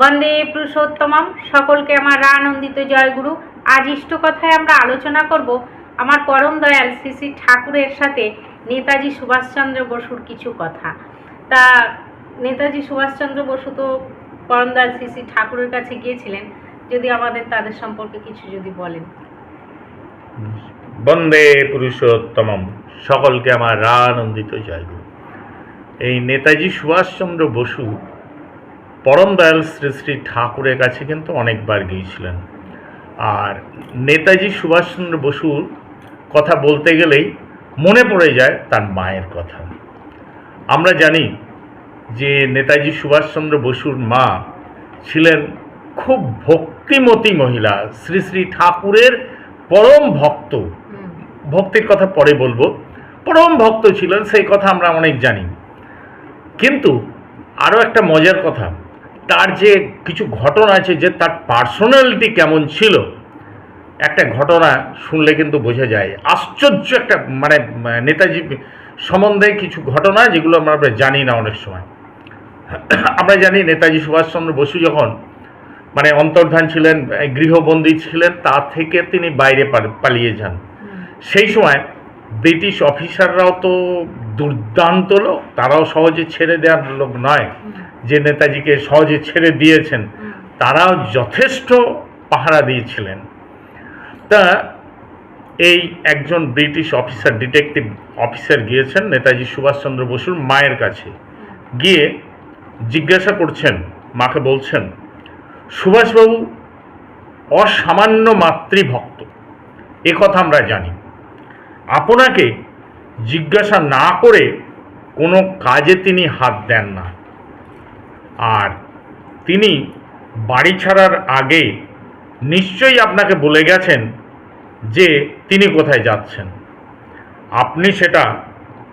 বন্দে পুরুষোত্তমম। সকলকে আমার আনন্দিত জয়গুরু। আজ ইষ্ট কথায় আমরা আলোচনা করব আমার পরম দয়াল শ্রী ঠাকুরের সাথে নেতাজি সুভাষচন্দ্র বসুর কিছু কথা। তা নেতাজি সুভাষচন্দ্র বসু তো পরম দয়াল শ্রী ঠাকুরের কাছে গিয়েছিলেন। যদি আমাদের তাদের সম্পর্কে কিছু যদি বলেন। বন্দে পুরুষোত্তমম। সকলকে আমার আনন্দিত জয়গুরু। এই নেতাজি সুভাষচন্দ্র বসু পরম দয়াল শ্রী শ্রী ঠাকুরের কাছে কিন্তু অনেকবার গিয়েছিলেন। আর নেতাজি সুভাষচন্দ্র বসুর কথা বলতে গেলেই মনে পড়ে যায় তার মায়ের কথা। আমরা জানি যে নেতাজি সুভাষচন্দ্র বসুর মা ছিলেন খুব ভক্তিমতী মহিলা শ্রী শ্রী ঠাকুরের পরম ভক্ত। ভক্তির কথা পরে বলব। পরম ভক্ত ছিলেন সেই কথা আমরা অনেক জানি। কিন্তু আরও একটা মজার কথা তার যে কিছু ঘটনা আছে যে তার পার্সোনালিটি কেমন ছিল একটা ঘটনা শুনলে কিন্তু বোঝা যায়। আশ্চর্য একটা মানে নেতাজি সম্বন্ধে কিছু ঘটনা যেগুলো আমরা জানি না অনেক সময়। আমরা জানি নেতাজি সুভাষচন্দ্র বসু যখন মানে অন্তর্ধান ছিলেন গৃহবন্দী ছিলেন তা থেকে তিনি বাইরে পালিয়ে যান। সেই সময় ব্রিটিশ অফিসাররাও তো দুর্দান্ত লোক তারাও সহজে ছেড়ে দেওয়ার লোক নয়। যে নেতাজিকে সহজে ছেড়ে দিয়েছেন, তারাও যথেষ্ট পাহারা দিয়েছিলেন। তা এই একজন ব্রিটিশ অফিসার, ডিটেকটিভ অফিসার গিয়েছেন, নেতাজি সুভাষচন্দ্র বসুর মায়ের কাছে। গিয়ে জিজ্ঞাসা করছেন, মাকে বলছেন, সুভাষবাবু, অসামান্য মাতৃভক্ত, এ কথা আমরা জানি। আপনাকে জিজ্ঞাসা না করে কোনো কাজে তিনি হাত দেন না। আর তিনি বাড়ি ছাড়ার আগে নিশ্চয়ই আপনাকে বলে গেছেন যে তিনি কোথায় যাচ্ছেন। আপনি সেটা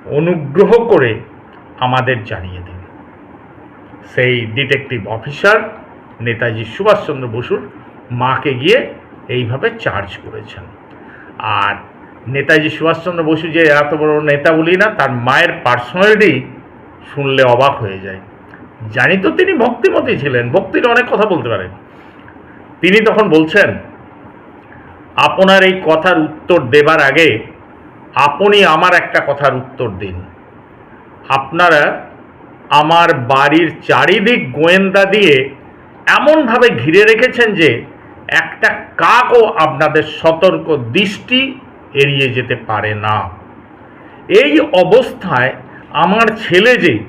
অনুগ্রহ করে আমাদের জানিয়ে দিন। সেই ডিটেকটিভ অফিসার নেতাজি সুভাষচন্দ্র বসুর মাকে গিয়ে এইভাবে চার্জ করেছেন। আর নেতাজি সুভাষচন্দ্র বসু যে এত বড় নেতা বলি না, তার মায়ের পার্সোনালিটি শুনলে অবাক হয়ে যায়। জানি তো তিনি ভক্তিমতী ছিলেন, ভক্তির অনেক কথা বলতে পারেন। তিনি তখন বলছেন, আপনার এই কথার উত্তর দেবার আগে আপনি আমার একটা কথার উত্তর দিন। আপনারা আমার বাড়ির চারিদিক গোয়েন্দা দিয়ে এমনভাবে ঘিরে রেখেছেন যে একটা কাকও আপনাদের সতর্ক দৃষ্টি এড়িয়ে যেতে পারে না। এই অবস্থায় আমার ছেলে যে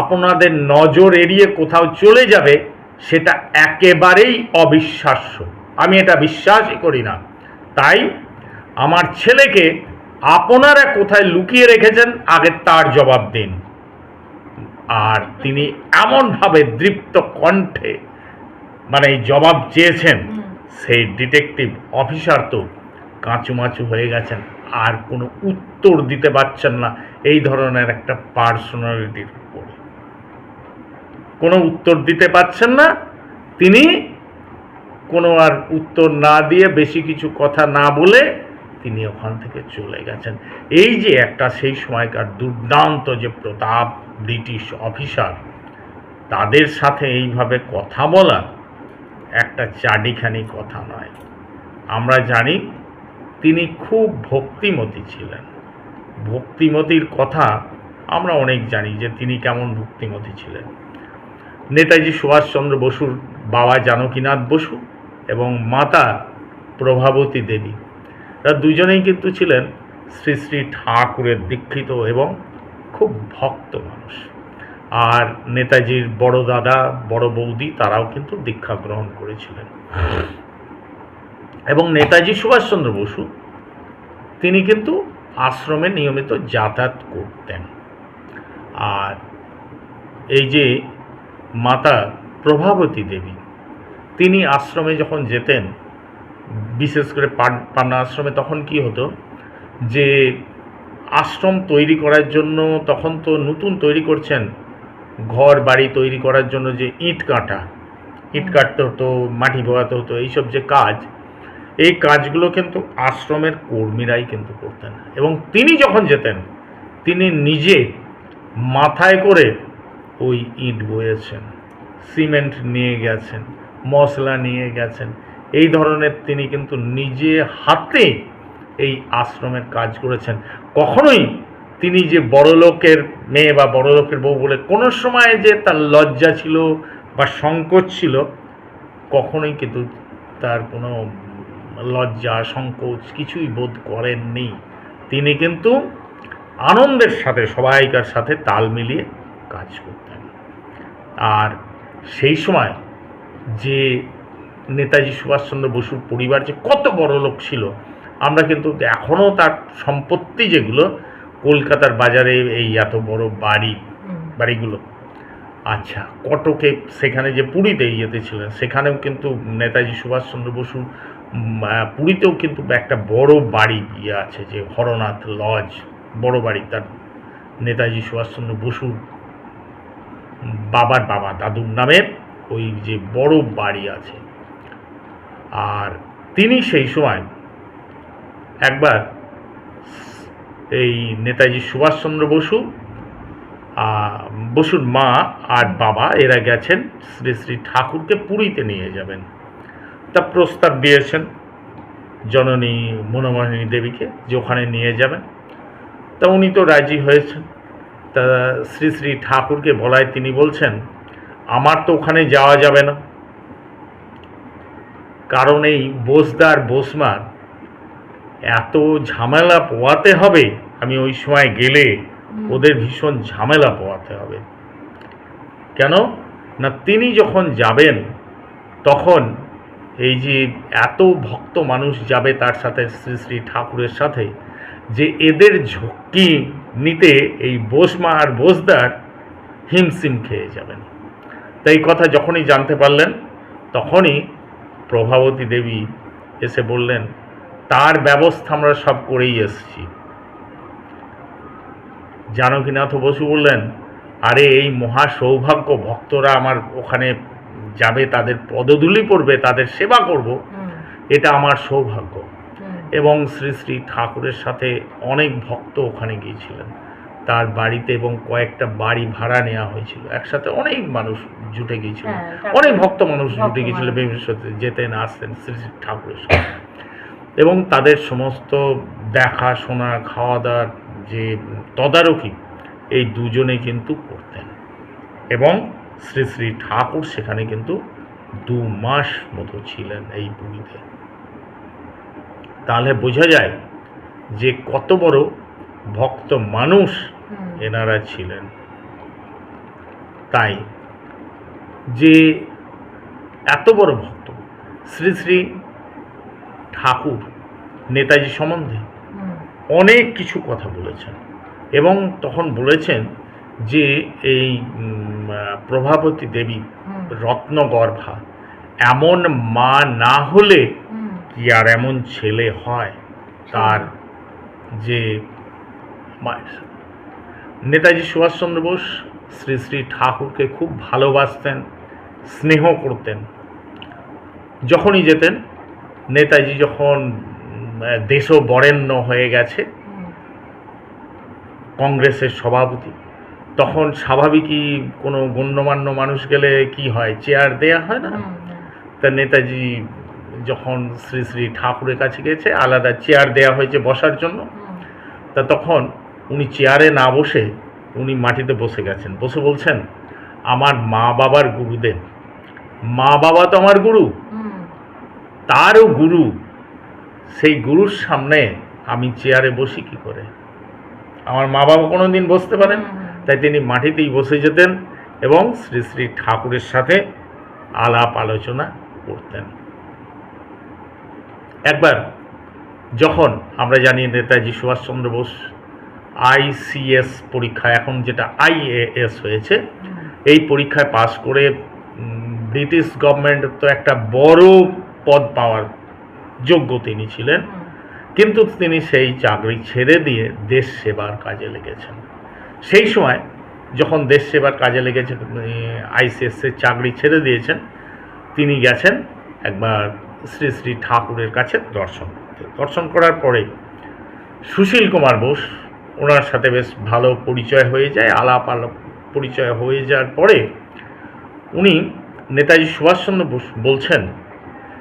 আপনাদের নজর এড়িয়ে কোথাও চলে যাবে সেটা একেবারেই অবিশ্বাস্য। আমি এটা বিশ্বাসই করি না। তাই আমার ছেলেকে আপনারা কোথায় লুকিয়ে রেখেছেন আগে তার জবাব দিন। আর তিনি এমনভাবে দৃপ্ত কণ্ঠে মানে জবাব চেয়েছেন সেই ডিটেকটিভ অফিসার তো কাঁচুমাচু হয়ে গেছেন আর কোনো উত্তর দিতে পারছেন না এই ধরনের একটা পার্সোনালিটির। কোনো উত্তর দিতে পারছেন না। তিনি কোনো আর উত্তর না দিয়ে বেশি কিছু কথা না বলে তিনি ওখান থেকে চলে গেছেন। এই যে একটা সেই সময়কার দুর্দান্ত যে প্রতাপ, ব্রিটিশ অফিসার, তাদের সাথে এইভাবে কথা বলা একটা চাডিখানি কথা নয়। আমরা জানি তিনি খুব ভক্তিমতী ছিলেন। ভক্তিমতির কথা আমরা অনেক জানি যে তিনি কেমন ভক্তিমতী ছিলেন। নেতাজি সুভাষচন্দ্র বসুর বাবা জানকীনাথ বসু এবং মাতা প্রভাবতী দেবী। তারা দুজনেই কিন্তু ছিলেন শ্রী শ্রী ঠাকুরের দীক্ষিত এবং খুব ভক্ত মানুষ। আর নেতাজির বড় দাদা, বড় বৌদি তারাও কিন্তু দীক্ষা গ্রহণ করেছিলেন। এবং নেতাজি সুভাষচন্দ্র বসু, তিনি কিন্তু আশ্রমে নিয়মিত যাতায়াত করতেন। আর এই যে মাতা প্রভাবতী দেবী। তিনি আশ্রমে যখন যেতেন বিশেষ করে পান- পান্না আশ্রমে তখন কি হতো যে আশ্রম তৈরি করার জন্য তখন তো নতুন তৈরি করছেন ঘর বাড়ি তৈরি করার জন্য যে ইট কাটা ইট কাটতে হতো মাটি ভোগাতে হতো এইসব যে কাজ এই কাজগুলো কিন্তু আশ্রমের কর্মীরাই কিন্তু করতেন। এবং তিনি যখন যেতেন তিনি নিজে মাথায় করে ওই ইট বয়েছেন, সিমেন্ট নিয়ে গেছেন, মশলা নিয়ে গেছেন। এই ধরনের তিনি কিন্তু নিজে হাতে এই আশ্রমের কাজ করেছেন। কখনোই তিনি যে বড়লোকের মেয়ে বা বড়লোকের বউ বলে কোনো সময় যে তার লজ্জা ছিল বা সংকোচ ছিল, কখনোই কিন্তু তার কোনো লজ্জা, সংকোচ কিছুই বোধ করেননি। তিনি কিন্তু আনন্দের সাথে, সবাইকার সাথে তাল মিলিয়ে কাজ করতেন। আর সেই সময় যে নেতাজি সুভাষচন্দ্র বসুর পরিবার যে কত বড় লোক ছিল আমরা কিন্তু এখনও তার সম্পত্তি যেগুলো কলকাতার বাজারে এই এত বড় বাড়ি বাড়িগুলো। আচ্ছা কটকে সেখানে যে পুরীতে ইয়েতে ছিলেন সেখানেও কিন্তু নেতাজি সুভাষচন্দ্র বসু পুরীতেও কিন্তু একটা বড় বাড়ি ইয়ে আছে যে হরনাথ লজ বড় বাড়ি তার নেতাজি সুভাষচন্দ্র বসুর বাবার বাবা, দাদুর নামের ওই যে বড় বাড়ি আছে। আর তিনি সেই সময় একবার এই নেতাজি সুভাষচন্দ্র বসু বসুর মা আর বাবা এরা গেছেন শ্রী শ্রী ঠাকুরকে পুরীতে নিয়ে যাবেন। তা প্রস্তাব দিয়েছেন জননী মনোমোহিনী দেবীকে যে ওখানে নিয়ে যাবেন। তা উনি তো রাজি হয়েছেন। তা শ্রী শ্রী ঠাকুরকে বলায় তিনি বলছেন আমার তো ওখানে যাওয়া যাবে না। কারণ এই বোসদার বোসমার এত ঝামেলা পোয়াতে হবে আমি ওই সময় গেলে ওদের ভীষণ ঝামেলা পোয়াতে হবে। কেন? না তিনি যখন যাবেন তখন এই যে এত ভক্ত মানুষ যাবে তার সাথে শ্রী শ্রী ঠাকুরের সাথে যে এদের ঝক্কি নিতে এই বোসমা আর বোসদার হিমসিম খেয়ে যাবেন। তাই কথা যখনই জানতে পারলেন তখনই প্রভাবতী দেবী এসে বললেন তার ব্যবস্থা আমরা সব করেই এসেছি। জানকীনাথ বসু বললেন আরে এই মহা সৌভাগ্য ভক্তরা আমার ওখানে যাবে তাদের পদধূলি পড়বে তাদের সেবা করব। এটা আমার সৌভাগ্য। এবং শ্রী শ্রী ঠাকুরের সাথে অনেক ভক্ত ওখানে গিয়েছিলেন। তার বাড়িতে এবং কয়েকটা বাড়ি ভাড়া নেওয়া হয়েছিল। একসাথে অনেক মানুষ জুটে গিয়েছিল। হ্যাঁ, অনেক ভক্ত মানুষ জুটে গিয়েছিল। বিভিন্ন যেতেন আসতেন শ্রী শ্রী ঠাকুরের সাথে এবং তাদের সমস্ত দেখাশোনা খাওয়া দাওয়ার যে তদারকি এই দুজনে কিন্তু করতেন। এবং শ্রী শ্রী ঠাকুর সেখানে কিন্তু দু মাস মতো ছিলেন এই পুরীতে। তাহলে বোঝা যায় যে কত বড় ভক্ত মানুষ এনারা ছিলেন। তাই যে এত বড় ভক্ত শ্রী শ্রী ঠাকুর নেতাজি সম্বন্ধে অনেক কিছু কথা বলেছেন এবং তখন বলেছেন যে এই প্রভাবতী দেবী রত্নগর্ভা এমন মা না হলে কি আর এমন ছেলে হয় তার যে নেতাজি সুভাষচন্দ্র বোস শ্রী শ্রী ঠাকুরকে খুব ভালোবাসতেন স্নেহ করতেন। যখনই যেতেন নেতাজি যখন দেশও বরেণ্য হয়ে গেছে কংগ্রেসের সভাপতি তখন স্বাভাবিকই কোনো গণ্যমান্য মানুষ গেলে কি হয়? চেয়ার দেয়া হয় না? তা নেতাজি যখন শ্রী শ্রী ঠাকুরের কাছে গেছে, আলাদা চেয়ার দেয়া হয়েছে বসার জন্য, তা তখন উনি চেয়ারে না বসে উনি মাটিতে বসে গেছেন। বসে বলছেন, আমার মা বাবার গুরুদেব। মা বাবা তো আমার গুরু। তারও গুরু। সেই গুরুর সামনে আমি চেয়ারে বসি কি করে? আমার মা বাবা কোনো দিন বসতে পারেন। তাই তিনি মাটিতেই বসে যেতেন এবং শ্রী শ্রী ঠাকুরের সাথে আলাপ আলোচনা করতেন। একবার যখন আমরা জানি নেতাজি সুভাষচন্দ্র বোস আইসিএস পরীক্ষা, এখন যেটা আইএএস হয়েছে, এই পরীক্ষায় পাশ করে ব্রিটিশ গভর্নমেন্ট তো একটা বড় পদ পাওয়ার যোগ্য তিনি ছিলেন। কিন্তু তিনি সেই চাকরি ছেড়ে দিয়ে দেশ সেবার কাজে লেগেছেন। সেই সময় যখন দেশ সেবার কাজে লেগেছে আইসিএসের চাকরি ছেড়ে দিয়েছেন, তিনি গেছেন একবার শ্রী শ্রী ঠাকুরের কাছে দর্শন করতে। দর্শন করার পরে সুশীল কুমার বোস ওনার সাথে বেশ ভালো পরিচয় হয়ে যায় আলাপ আলাপ পরিচয় হয়ে যাওয়ার পরে উনি নেতাজি সুভাষচন্দ্র বোস বলছেন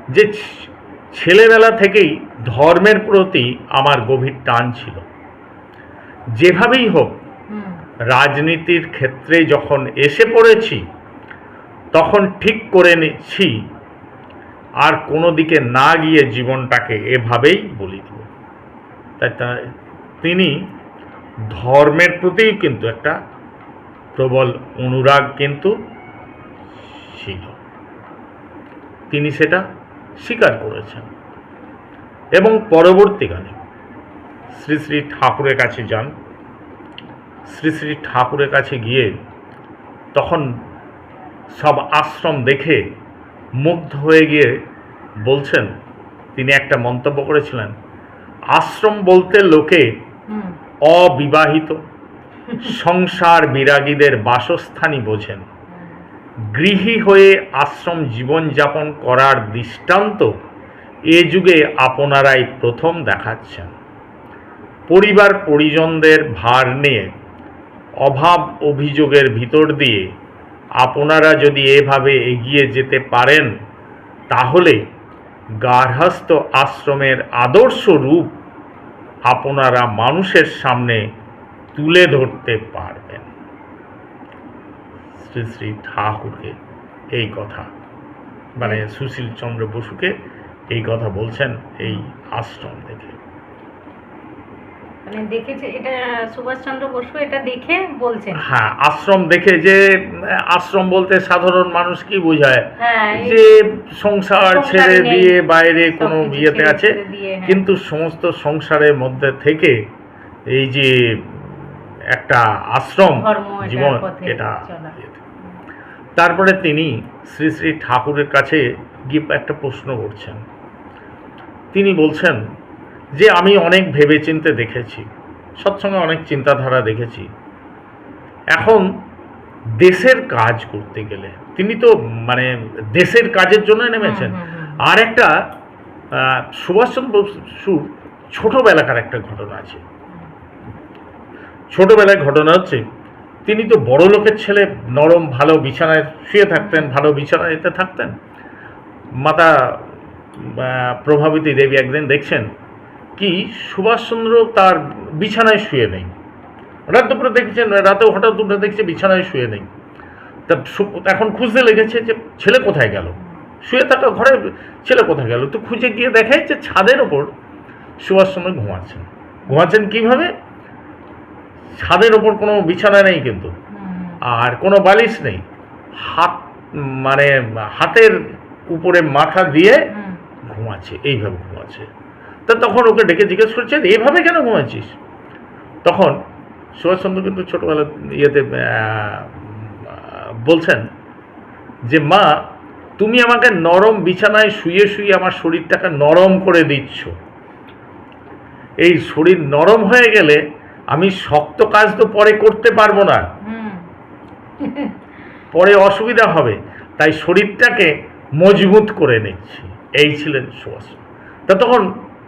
যে ছেলেবেলা থেকেই ধর্মের প্রতি আমার গভীর টান ছিল। যেভাবেই হোক রাজনীতির ক্ষেত্রে যখন এসে পড়েছি তখন ঠিক করে নিচ্ছি আর কোনো দিকে না গিয়ে জীবনটাকে এভাবেই বলি দেব। তাই তিনি ধর্মের প্রতিও কিন্তু একটা প্রবল অনুরাগ কিন্তু ছিল। তিনি সেটা স্বীকার করেছেন। এবং পরবর্তীকালে শ্রী শ্রী ঠাকুরের কাছে যান। শ্রী শ্রী ঠাকুরের কাছে গিয়ে তখন সব আশ্রম দেখে মুগ্ধ হয়ে গিয়ে বলছেন তিনি একটা মন্তব্য করেছিলেন আশ্রম বলতে লোকে অবিবাহিত সংসার বিরাগীদের বাসস্থানই বোঝেন। গৃহী হয়ে আশ্রম জীবনযাপন করার দৃষ্টান্ত এ যুগে আপনারাই প্রথম দেখাচ্ছেন। পরিবার পরিজনদের ভার নিয়ে অভাব অভিযোগের ভিতর দিয়ে আপনারা যদি এভাবে এগিয়ে যেতে পারেন, তাহলে গার্হস্থ আশ্রমের আদর্শ রূপ আপনারা মানুষের সামনে তুলে ধরতে পারবেন। শ্রী শ্রী ঠাকুরকে এই কথা মানে সুশীল চন্দ্র বসুকে এই কথা বলছেন এই আশ্রম থেকে মানে দেখেছে এটা সুভাষচন্দ্র বসু এটা দেখে বলছেন। হ্যাঁ আশ্রম দেখে যে আশ্রম বলতে সাধারণ মানুষ কি বোঝায়? হ্যাঁ যে সংসার সংসার ছেড়ে দিয়ে বাইরে কোনো বিয়েতে আছে হ্যাঁ। কিন্তু সমস্ত সংসারের মধ্যে থেকে এই যে একটা আশ্রম জীবন এটা তারপরে তিনি শ্রী শ্রী ঠাকুরের কাছে গিয়ে একটা প্রশ্ন করছেন। তিনি বলছেন যে আমি অনেক ভেবেচিন্তে দেখেছি সৎসঙ্গে অনেক চিন্তাধারা দেখেছি। এখন দেশের কাজ করতে গেলে তিনি তো মানে দেশের কাজের জন্য নেমেছেন। আর একটা সুভাষচন্দ্র বসুর ছোটবেলাকার একটা ঘটনা আছে। ছোটবেলায় ঘটনা হচ্ছে তিনি তো বড় লোকের ছেলে নরম ভালো বিছানায় শুয়ে থাকতেন ভালো বিছানায় এতে থাকতেন। মাতা প্রভাবতী দেবী একদিন দেখছেন কি? সুভাষচন্দ্র তার বিছানায় শুয়ে নেই। রাত দুপুরে দেখছেন রাতেও হঠাৎ দুপুরে দেখছে বিছানায় শুয়ে নেই। তা এখন খুঁজতে লেগেছে যে ছেলে কোথায় গেল? শুয়ে থাকা ঘরে ছেলে কোথায় গেল? তো খুঁজে গিয়ে দেখে যে ছাদের ওপর সুভাষচন্দ্র ঘুমাচ্ছেন। ঘুমাচ্ছেন কীভাবে? ছাদের ওপর কোনো বিছানা নেই কিন্তু। আর কোনো বালিশ নেই। হাত মানে হাতের উপরে মাথা দিয়ে ঘুমাচ্ছে এইভাবে ঘুমাচ্ছে। তা তখন ওকে ডেকে জিজ্ঞেস করছে এইভাবে কেন ঘুমাচ্ছিস? তখন সুভাষচন্দ্র কিন্তু ছোটোবেলা ইয়েতে বলছেন যে মা তুমি আমাকে নরম বিছানায় শুয়ে শুয়ে আমার শরীরটাকে নরম করে দিচ্ছ। এই শরীর নরম হয়ে গেলে আমি শক্ত কাজ তো পরে করতে পারব না। পরে অসুবিধা হবে। তাই শরীরটাকে মজবুত করে নিচ্ছি। এই ছিলেন সুভাষ তা তখন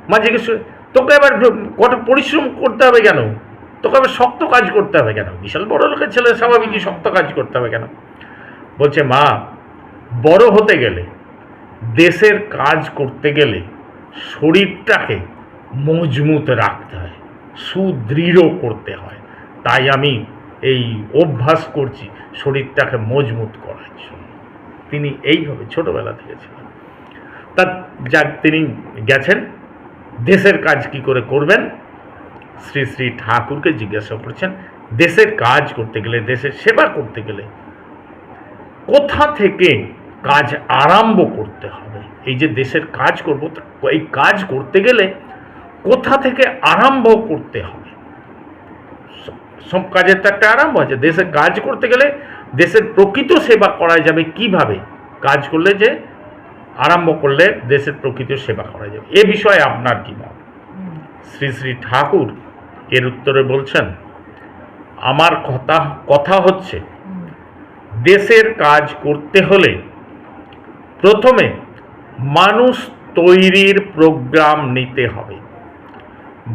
মা জিজ্ঞেস করে, তোকে এবার কত পরিশ্রম করতে হবে কেন? তোকে আবার শক্ত কাজ করতে হবে কেন? বিশাল বড় লোকের ছেলে স্বাভাবিকই শক্ত কাজ করতে হবে কেন? বলছে মা বড় হতে গেলে দেশের কাজ করতে গেলে শরীরটাকে মজবুত রাখতে হয় সুদৃঢ় করতে হয়। তাই আমি এই অভ্যাস করছি শরীরটাকে মজবুত করার জন্য। তিনি এইভাবে ছোটবেলা থেকে ছিলেন। তা যাক তিনি গেছেন। দেশের কাজ কি করে করবেন? শ্রী শ্রী ঠাকুরকে জিজ্ঞাসা করছেন, দেশের কাজ করতে গেলে, দেশের সেবা করতে গেলে কোথা থেকে কাজ আরম্ভ করতে হবে? এই যে দেশের কাজ করব এই কাজ করতে গেলে কোথা থেকে আরম্ভ করতে হবে? সব- কাজের তো একটা আরম্ভ আছে। দেশের কাজ করতে গেলে, দেশের প্রকৃত সেবা করা যাবে কীভাবে? কাজ করলে যে আরম্ভ করলে দেশের প্রকৃত সেবা করা যাবে। এ বিষয়ে আপনার কি মত? শ্রী শ্রী ঠাকুর এর উত্তরে বলছেন, আমার কথা কথা হচ্ছে, দেশের কাজ করতে হলে প্রথমে মানুষ তৈরির প্রোগ্রাম নিতে হবে।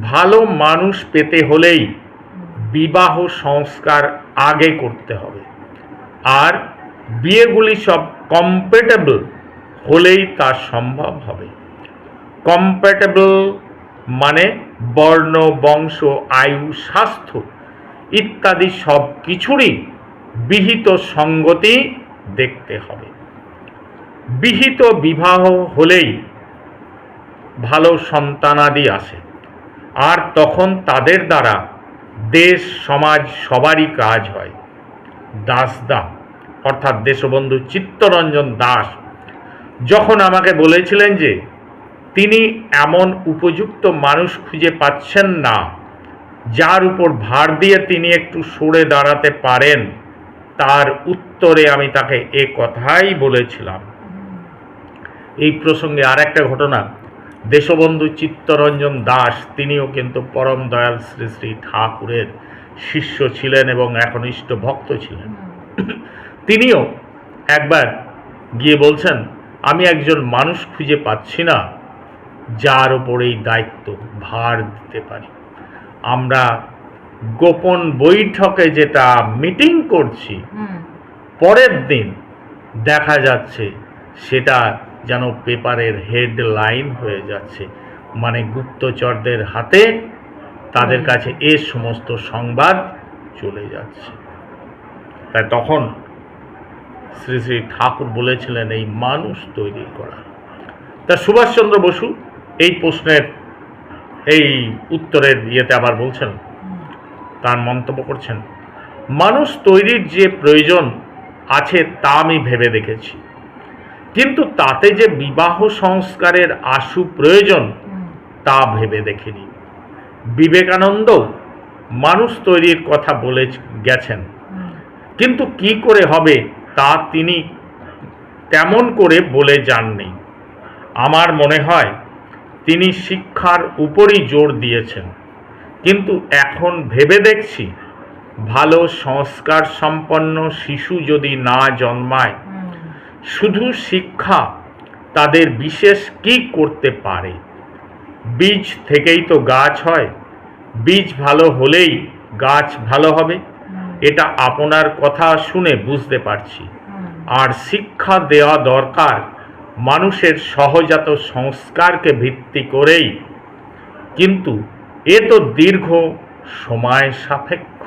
ভালো মানুষ পেতে হলেই বিবাহ সংস্কার আগে করতে হবে। আর বিয়েগুলি সব কম্প্যাটেবল হলেই তা সম্ভব হবে। কম্প্যাটেবল মানে বর্ণ, বংশ, আয়ু, স্বাস্থ্য ইত্যাদি সব কিছুরই বিহিত সঙ্গতি দেখতে হবে। বিহিত বিবাহ হলেই ভালো সন্তানাদি আসে। আর তখন তাদের দ্বারা দেশ, সমাজ সবারই কাজ হয়। দাসদা অর্থাৎ দেশবন্ধু চিত্তরঞ্জন দাস যখন আমাকে বলেছিলেন যে তিনি এমন উপযুক্ত মানুষ খুঁজে পাচ্ছেন না যার উপর ভার দিয়ে তিনি একটু সরে দাঁড়াতে পারেন তার উত্তরে আমি তাকে এ কথাই বলেছিলাম। এই প্রসঙ্গে আর একটা ঘটনা। দেশবন্ধু চিত্তরঞ্জন দাস তিনিও কিন্তু পরম দয়াল শ্রী শ্রী ঠাকুরের শিষ্য ছিলেন এবং একনিষ্ঠ ভক্ত ছিলেন। তিনিও একবার গিয়ে বলছেন আমি একজন মানুষ খুঁজে পাচ্ছি না যার ওপর এই দায়িত্ব ভার দিতে পারি। আমরা গোপন বৈঠকে যেটা মিটিং করছি পরের দিন দেখা যাচ্ছে সেটা যেন পেপারের হেডলাইন হয়ে যাচ্ছে। মানে গুপ্তচরদের হাতে তাদের কাছে এ সমস্ত সংবাদ চলে যাচ্ছে। তাই তখন শ্রী শ্রী ঠাকুর বলেছিলেন, এই মানুষ তৈরি করা। তা সুভাষচন্দ্র বসু এই প্রশ্নের, এই উত্তরের ইয়েতে আবার বলছেন, তার মন্তব্য করছেন, মানুষ তৈরির যে প্রয়োজন আছে তা আমি ভেবে দেখেছি। কিন্তু তাতে যে বিবাহ সংস্কারের আশু প্রয়োজন, তা ভেবে দেখিনি। বিবেকানন্দ মানুষ তৈরির কথা বলে গেছেন। কিন্তু কি করে হবে? তা তিনি তেমন করে বলে যাননি। আমার মনে হয় তিনি শিক্ষার উপরই জোর দিয়েছেন। কিন্তু এখন ভেবে দেখছি, ভালো সংস্কার সম্পন্ন শিশু যদি না জন্মায়, শুধু শিক্ষা তাদের বিশেষ কি করতে পারে? বীজ থেকেই তো গাছ হয়, বীজ ভালো হলেই গাছ ভালো হবে। এটা আপনার কথা শুনে বুঝতে পারছি। আর শিক্ষা দেওয়া দরকার মানুষের সহজাত সংস্কারকে ভিত্তি করেই। কিন্তু এ তো দীর্ঘ সময় সাপেক্ষ।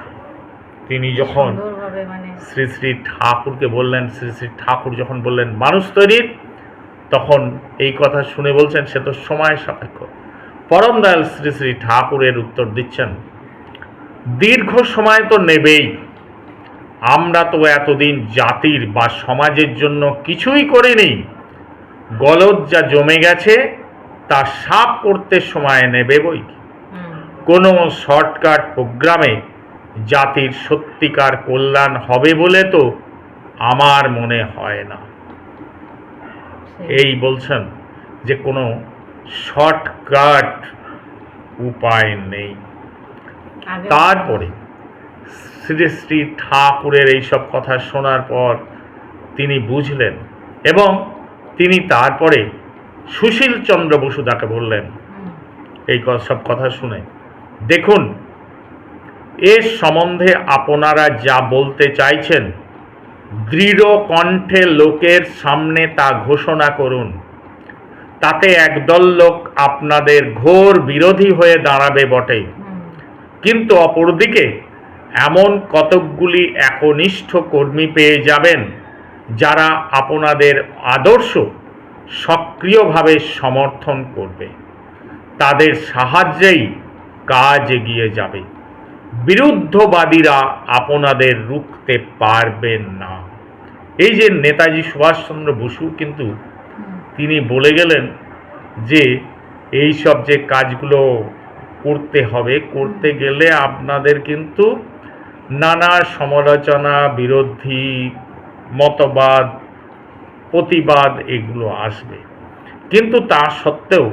তিনি যখন মানে শ্রী শ্রী ঠাকুরকে বললেন শ্রী শ্রী ঠাকুর যখন বললেন মানুষ তৈরির তখন এই কথা শুনে বলছেন সে তো সময় সাপেক্ষ। পরম দয়াল শ্রী শ্রী ঠাকুরের উত্তর দিচ্ছেন দীর্ঘ সময় তো নেবেই। আমরা তো এতদিন জাতির বা সমাজের জন্য কিছুই করিনি। গলদ যা জমে গেছে তা সাফ করতে সময় নেবে বই। কোনো শর্টকাট প্রোগ্রামে জাতির সত্যিকার কল্যাণ হবে বলে তো আমার মনে হয় না। এই বলছেন যে কোনো শর্টকাট উপায় নেই। তারপরে শ্রী শ্রী ঠাকুরের এইসব কথা শোনার পর তিনি বুঝলেন এবং তিনি তারপরে সুশীল চন্দ্র বসু তাকে বললেন, এই সব কথা শুনে। দেখুন এর সম্বন্ধে আপনারা যা বলতে চাইছেন, দৃঢ় কণ্ঠে লোকের সামনে তা ঘোষণা করুন। তাতে একদল লোক আপনাদের ঘোর বিরোধী হয়ে দাঁড়াবে বটে। কিন্তু অপরদিকে এমন কতকগুলি একনিষ্ঠ কর্মী পেয়ে যাবেন যারা আপনাদের আদর্শ সক্রিয়ভাবে সমর্থন করবে। তাদের সাহায্যেই কাজ এগিয়ে যাবে। বিরুদ্ধবাদীরা আপনাদের রুখতে পারবেন না। এই যে নেতাজি সুভাষচন্দ্র বসু কিন্তু তিনি বলে গেলেন যে এই সব যে কাজগুলো করতে হবে। করতে গেলে আপনাদের কিন্তু নানা সমালোচনা, বিরোধী, মতবাদ, প্রতিবাদ এগুলো আসবে। কিন্তু তা সত্ত্বেও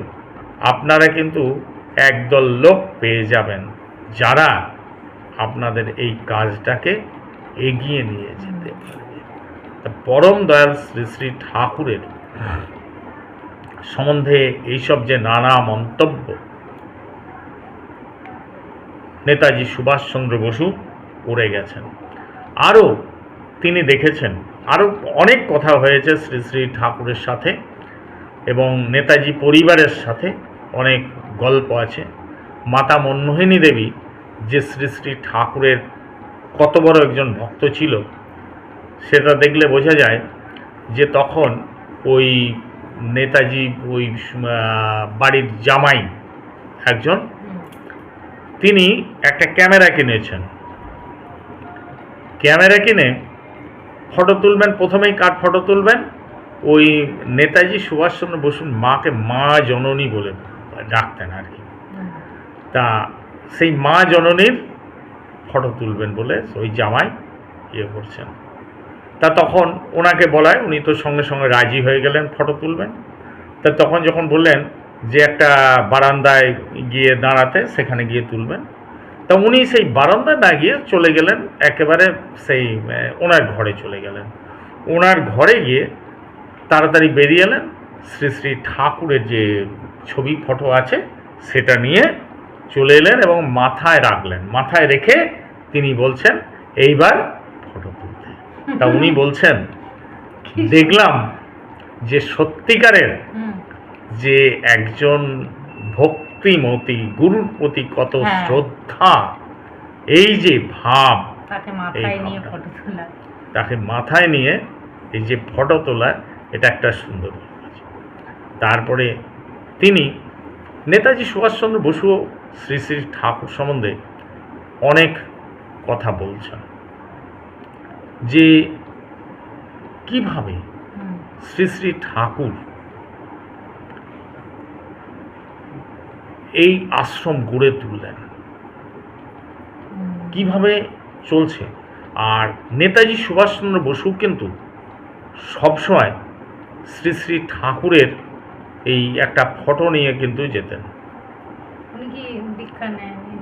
আপনারা কিন্তু একদল লোক পেয়ে যাবেন যারা আপনাদের এই কাজটাকে এগিয়ে নিয়ে যেতে পারবে। পরম দয়াল শ্রী শ্রী ঠাকুরের সম্বন্ধে এইসব যে নানা মন্তব্য নেতাজি সুভাষচন্দ্র বসু করে গেছেন। আরও তিনি দেখেছেন, আরও অনেক কথা হয়েছে শ্রী শ্রী ঠাকুরের সাথে এবং নেতাজি পরিবারের সাথে অনেক গল্প আছে। মাতা মনমোহিনী দেবী যে শ্রী শ্রী ঠাকুরের কত বড় একজন ভক্ত ছিল, সেটা দেখলে বোঝা যায় যে তখন ওই নেতাজি, ওই বাড়ির জামাই একজন তিনি একটা ক্যামেরা কিনেছেন। ক্যামেরা কিনে ফটো তুলবেন, প্রথমেই কার ফটো তুলবেন? ওই নেতাজি সুভাষচন্দ্র বসুর মাকে মা জননী বলে ডাকতেন আর কি। তা সেই মা জননীর ফটো তুলবেন বলে ওই জামাই ইয়ে করছেন। তা তখন ওনাকে বলায় উনি তো সঙ্গে সঙ্গে রাজি হয়ে গেলেন ফটো তুলবেন। তা তখন যখন বললেন যে একটা বারান্দায় গিয়ে দাঁড়াতে সেখানে গিয়ে তুলবেন। তা উনি সেই বারান্দায় না গিয়ে চলে গেলেন একেবারে সেই ওনার ঘরে চলে গেলেন। ওনার ঘরে গিয়ে তাড়াতাড়ি বেরিয়ে এলেন। শ্রী শ্রী ঠাকুরের যে ছবি ফটো আছে সেটা নিয়ে চলে এলেন এবং মাথায় রাখলেন। মাথায় রেখে তিনি বলছেন এইবার ফটো তুলতে। তা উনি বলছেন দেখলাম যে সত্যিকারের যে একজন ভক্তিমতী গুরুর প্রতি কত হ্যাঁ। শ্রদ্ধা এই যে ভাব তাকে মাথায় নিয়ে এই যে ফটো তোলা এটা একটা সুন্দর তারপরে তিনি নেতাজি সুভাষচন্দ্র বসু শ্রী শ্রী ঠাকুর সম্বন্ধে অনেক কথা বলছেন। যে কীভাবে শ্রী শ্রী ঠাকুর এই আশ্রম গড়ে তুললেন কীভাবে চলছে আর নেতাজি সুভাষচন্দ্র বসু কিন্তু সবসময় শ্রী শ্রী ঠাকুরের এই একটা ফটো নিয়ে কিন্তু যেতেন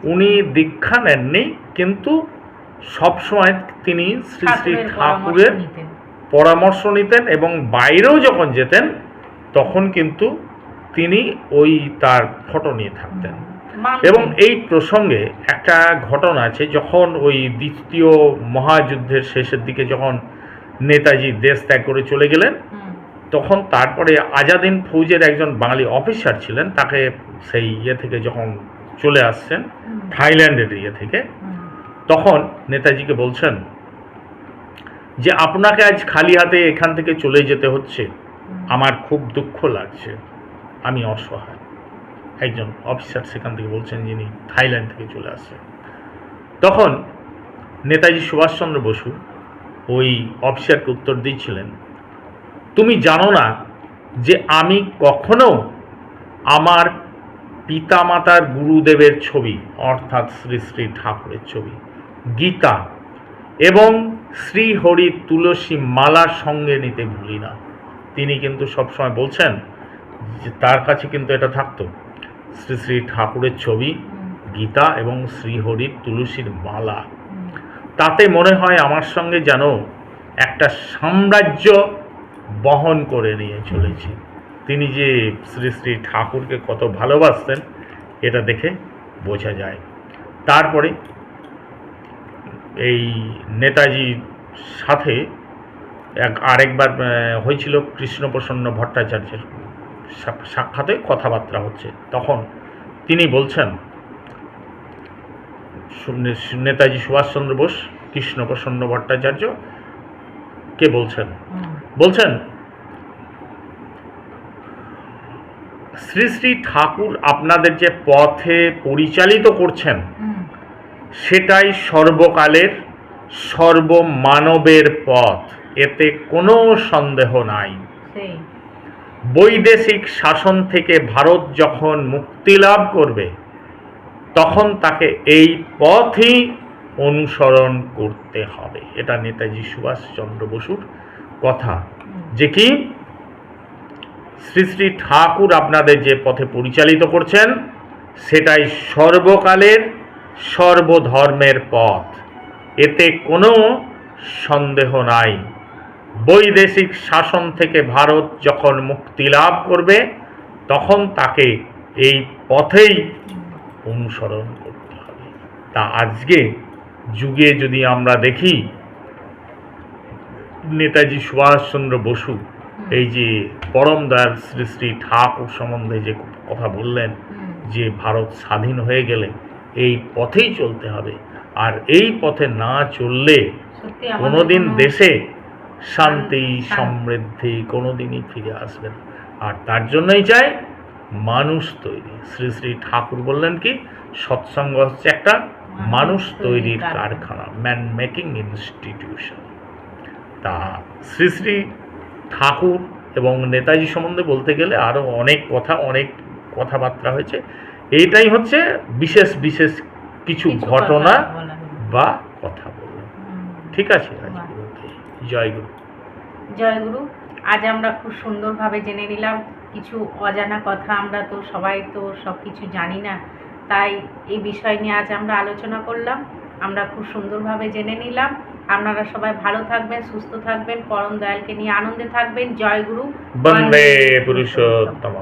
উনি দীক্ষা নেননি? কিন্তু সবসময় তিনি শ্রী শ্রী ঠাকুরের। পরামর্শ নিতেন এবং বাইরেও যখন যেতেন তখন কিন্তু তিনি ওই তার ফটো নিয়ে থাকতেন। এবং এই প্রসঙ্গে একটা ঘটনা আছে যখন ওই দ্বিতীয় মহাযুদ্ধের শেষের দিকে যখন নেতাজি দেশ ত্যাগ করে চলে গেলেন তখন তারপরে আজাদিন ফৌজের একজন বাঙালি অফিসার ছিলেন তাকে সেই ইয়ে থেকে যখন চলে আসছেন থাইল্যান্ডের ইয়ে থেকে তখন নেতাজিকে বলছেন যে আপনাকে আজ খালি হাতে এখান থেকে চলে যেতে হচ্ছে। আমার খুব দুঃখ লাগছে। আমি অসহায়। একজন অফিসার সেখান থেকে বলছেন যিনি থাইল্যান্ড থেকে চলে আসছেন। তখন নেতাজি সুভাষচন্দ্র বসু ওই অফিসারকে উত্তর দিয়েছিলেন তুমি জানো না যে আমি কখনো আমার পিতামাতার গুরুদেবের ছবি, অর্থাৎ শ্রী শ্রী ঠাকুরের ছবি, গীতা এবং শ্রীহরির তুলসী মালার সঙ্গে নিতে ভুলি না? তিনি কিন্তু সবসময় বলছেন যে তার কাছে কিন্তু এটা থাকতো। শ্রী শ্রী ঠাকুরের ছবি, গীতা এবং শ্রীহরির তুলসীর মালা। তাতে মনে হয় আমার সঙ্গে যেন একটা সাম্রাজ্য বহন করে নিয়ে চলেছে। তিনি যে শ্রী শ্রী ঠাকুরকে কত ভালোবাসতেন, এটা দেখে বোঝা যায়। তারপরে এই নেতাজির সাথে এক আরেকবার হয়েছিল কৃষ্ণপ্রসন্ন ভট্টাচার্যের সাক্ষাতে কথাবার্তা হচ্ছে। তখন তিনি বলছেন নেতাজি সুভাষচন্দ্র বোস কৃষ্ণপ্রসন্ন ভট্টাচার্য কে বলছেন? বলছেন শ্রী শ্রী ঠাকুর আপনাদের যে পথে পরিচালিত করছেন সেটাই সর্বকালের সর্বমানবের পথ। এতে কোনো সন্দেহ নাই। বৈদেশিক শাসন থেকে ভারত যখন মুক্তি লাভ করবে, তখন তাকে এই পথই অনুসরণ করতে হবে। এটা নেতাজি সুভাষচন্দ্র বসুর কথা। যে কি? শ্রী শ্রী ঠাকুর আপনাদের যে পথে পরিচালিত করছেন, সেটাই সর্বকালের সর্বধর্মের পথ। এতে কোনো সন্দেহ নাই। বৈদেশিক শাসন থেকে ভারত যখন মুক্তি লাভ করবে তখন তাকে এই পথেই অনুসরণ করতে হবে। তা আজকে যুগে যদি আমরা দেখি নেতাজি সুভাষচন্দ্র বসু এই যে পরম দয়াল শ্রী শ্রী ঠাকুর সম্বন্ধে যে কথা বললেন যে ভারত স্বাধীন হয়ে গেলে এই পথেই চলতে হবে। আর এই পথে না চললে কোনোদিন দেশে শান্তি। সমৃদ্ধি কোনোদিনই ফিরে আসবে না। আর তার জন্যই চাই মানুষ তৈরি। শ্রী শ্রী ঠাকুর বললেন কি সৎসঙ্গ হচ্ছে একটা মানুষ তৈরির কারখানা। ম্যান মেকিং ইনস্টিটিউশন তা শ্রী শ্রী ঠাকুর এবং নেতাজি সম্বন্ধে বলতে গেলে আরও অনেক কথা অনেক কথাবার্তা হয়েছে। এইটাই হচ্ছে বিশেষ বিশেষ কিছু ঘটনা। বা কথা বললাম ঠিক আছে? আজকে জয় গুরু। জয়গুরু। আজ আমরা খুব সুন্দরভাবে জেনে নিলাম কিছু অজানা কথা আমরা তো সবাই তো সব কিছু জানি না। তাই এই বিষয় নিয়ে আজ আমরা আলোচনা করলাম আমরা খুব সুন্দরভাবে জেনে নিলাম। আপনারা সবাই ভালো থাকবেন সুস্থ থাকবেন পরম দয়ালকে নিয়ে আনন্দে থাকবেন। জয়গুরু বন্দে পুরুষোত্তম